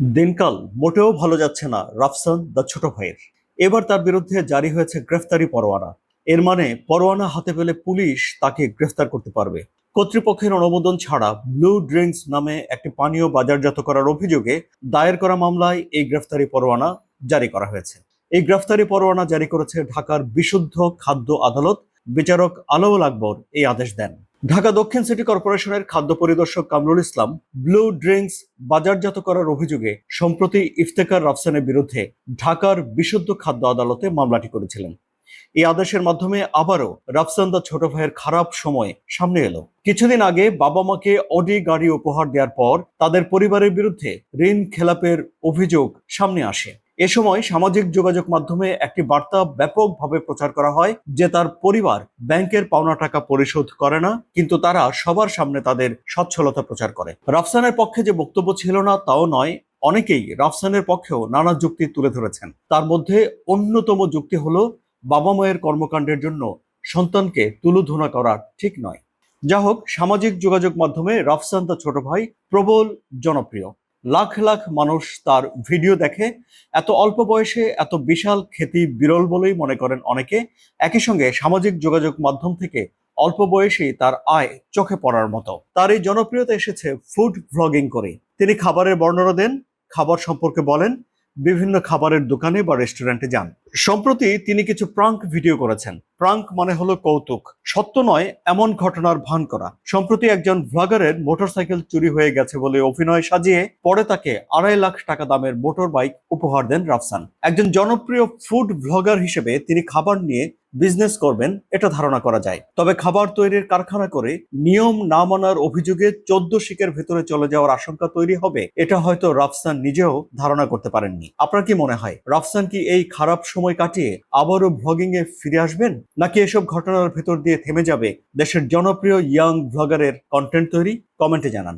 দিনকাল মোটেও ভালো যাচ্ছে না রাফসান, দ্য ছোট ভাইয়ের। এবার তার বিরুদ্ধে জারি হয়েছে গ্রেফতারি পরোয়ানা। এর মানে পরোয়ানা হাতে পেলে পুলিশ তাকে গ্রেফতার করতে পারবে। কর্তৃপক্ষের অনুমোদন ছাড়া ব্লু ড্রিঙ্কস নামে একটি পানীয় বাজারজাত করার অভিযোগে দায়ের করা মামলায় এই গ্রেফতারি পরোয়ানা জারি করা হয়েছে। এই গ্রেফতারি পরোয়ানা জারি করেছে ঢাকার বিশুদ্ধ খাদ্য আদালত। বিচারক আলাউল আকবর এই আদেশ দেন। ঢাকা দক্ষিণ সিটি কর্পোরেশনের খাদ্য পরিদর্শক কামরুল ইসলাম ব্লু ড্রিঙ্কস বাজারজাত করার অভিযোগে সম্প্রতি ইফতেকার রাফসানের বিরুদ্ধে ঢাকার বিশুদ্ধ খাদ্য আদালতে মামলাটি করেছিলেন। এই আদেশের মাধ্যমে আবারও রাফসান দা ছোট ভাইয়ের খারাপ সময় সামনে এলো। কিছুদিন আগে বাবা মাকে অডি গাড়ি উপহার দেওয়ার পর তাদের পরিবারের বিরুদ্ধে ঋণ খেলাপের অভিযোগ সামনে আসে। এ সময় সামাজিক যোগাযোগ মাধ্যমে একটি বার্তা ব্যাপকভাবে প্রচার করা হয় যে তার পরিবার ব্যাংকের পাওনা টাকা পরিশোধ করে না, কিন্তু তারা সবার সামনে তাদের সচ্ছলতা প্রচার করে। রাফসানের পক্ষে যে বক্তব্য ছিল না, তাও নয়, অনেকেই রাফসানের পক্ষেও নানা যুক্তি তুলে ধরেছেন। তার মধ্যে অন্যতম যুক্তি হলো, বাবা মায়ের কর্মকাণ্ডের জন্য সন্তানকে তুলোধনা করা ঠিক নয়। যা হোক সামাজিক যোগাযোগ মাধ্যমে রাফসান তার ছোট ভাই প্রবল জনপ্রিয়। লাখ লাখ মানুষ তার ভিডিও দেখে। এত অল্প বয়সে এত বিশাল খ্যাতি বিরল বলেই মনে করেন অনেকে। একই সঙ্গে সামাজিক যোগাযোগ মাধ্যম থেকে অল্প বয়সেই তার আয় চোখে পড়ার মতো। তার এই জনপ্রিয়তা এসেছে ফুড ভ্লগিং করে তিনি খাবারের বর্ণনা দেন, খাবার সম্পর্কে বলেন বিভিন্ন খাবারের দোকানে বা রেস্টুরেন্টে যান। সম্প্রতি তিনি কিছু প্রাঙ্ক ভিডিও করেছেন। প্রাঙ্ক মানে হলো কৌতুক। সত্য নয়, এমন ঘটনার ভান করা। সম্প্রতি একজন ভ্লগারের মোটরসাইকেল চুরি হয়ে গেছে বলে অভিনয় সাজিয়ে পরে তাকে আড়াই লাখ টাকা দামের মোটর বাইক উপহার দেন রাফসান। একজন জনপ্রিয় ফুড ভ্লগার হিসেবে তিনি খাবার নিয়ে বিজনেস করবেন, এটা ধারণা করা যায়। তবে খাবার তৈরির কারখানা করে নিয়ম না মানার অভিযোগে চোদ্দ শিকের ভেতরে চলে যাওয়ার আশঙ্কা তৈরি হবে, এটা হয়তো রাফসান নিজেও ধারণা করতে পারেননি। আপনার কি মনে হয়, রাফসান কি এই খারাপ সময় কাটিয়ে আবারও ভ্লগিং এ ফিরে আসবেন, নাকি এসব ঘটনার ভেতর দিয়ে থেমে যাবে দেশের জনপ্রিয় ইয়াং ভ্লগারের কন্টেন্ট তৈরি? কমেন্টে জানান।